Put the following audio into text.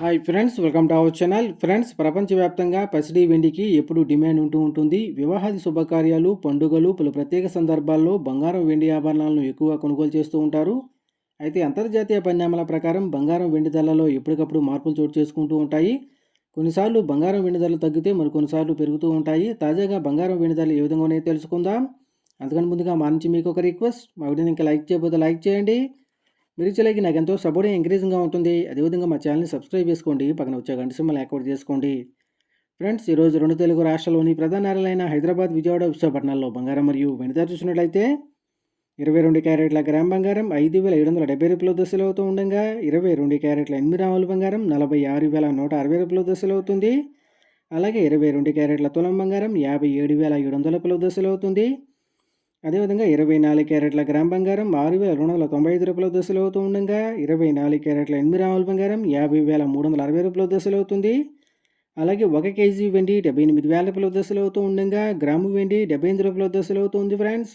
Hi friends welcome to our channel friends ప్రపంచవ్యాప్తంగా పసిడి వెండికి ఎప్పుడు డిమాండ్ ఉంటూ ఉంటుంది. వివాహాది శుభకార్యాలు పండుగలు పలు ప్రత్యేక సందర్భాల్లో బంగారం వెండి ఆభరణాలను ఎక్కువగా కొనుగోలు చేస్తూ ఉంటారు. అయితే అంతర్జాతీయ పరిణామాల ప్రకారం బంగారం వెండి ధరలలో ఎప్పటికప్పుడు మార్పులు చోటు చేసుకుంటూ ఉంటాయి. కొన్నిసార్లు బంగారం వెండి ధరలు తగ్గితే మరి కొన్నిసార్లు పెరుగుతూ ఉంటాయి. తాజాగా బంగారం వెండి ధరలు ఏ విధంగా ఉన్నాయో తెలుసుకుందాం. అందుకని ముందుగా మా నుంచి మీకు ఒక రిక్వెస్ట్. మా వీడియోని ఇంకా లైక్ చేయకపోతే లైక్ చేయండి. మీరు ఇచ్చలేకి నాకు ఎంతో సపోర్ట్ ఎంకరేజింగ్గా ఉంటుంది. అదేవిధంగా మా ఛానల్ని సబ్స్క్రైబ్ చేసుకోండి. పక్కన వచ్చే గంట సింబల్ యాక్టివేట్ చేసుకోండి. ఫ్రెండ్స్ ఈరోజు రెండు తెలుగు రాష్ట్రాల్లోని ప్రధాన నగరాలైన హైదరాబాద్ విజయవాడ విశాఖపట్నాల్లో బంగారం మరియు వెనుక చూసినట్లయితే ఇరవై రెండు క్యారెట్ల గ్రామ్ బంగారం ఐదు వేల ఏడు వందల డెబ్బై రూపాయల దశలు అవుతూ ఉండగా ఇరవై రెండు క్యారెట్ల ఎనిమిది రాముల బంగారం నలభై ఆరు వేల నూట అరవై రూపాయల దశలు అవుతుంది. అలాగే ఇరవై రెండు క్యారెట్ల తులం బంగారం యాభై ఏడు వేల ఏడు వందల రూపాయల దశలు అవుతుంది. అదేవిధంగా ఇరవై నాలుగు క్యారెట్ల గ్రామ్ బంగారం ఆరు వేల రెండు వందల తొంభై ఐదు రూపాయల దశలు అవుతూ ఉండగా. ఇరవై నాలుగు క్యారెట్ల ఎనిమిది రాముల బంగారం యాభై వేల మూడు వందల అరవై రూపాయల దశలు అవుతుంది. అలాగే ఒక కేజీ వెండి డెబ్బై ఎనిమిది వేల రూపాయల దశలు అవుతూ ఉండగా. గ్రాము వెండి డెబ్బై ఎనిమిది రూపాయల దశలు అవుతుంది ఫ్రెండ్స్.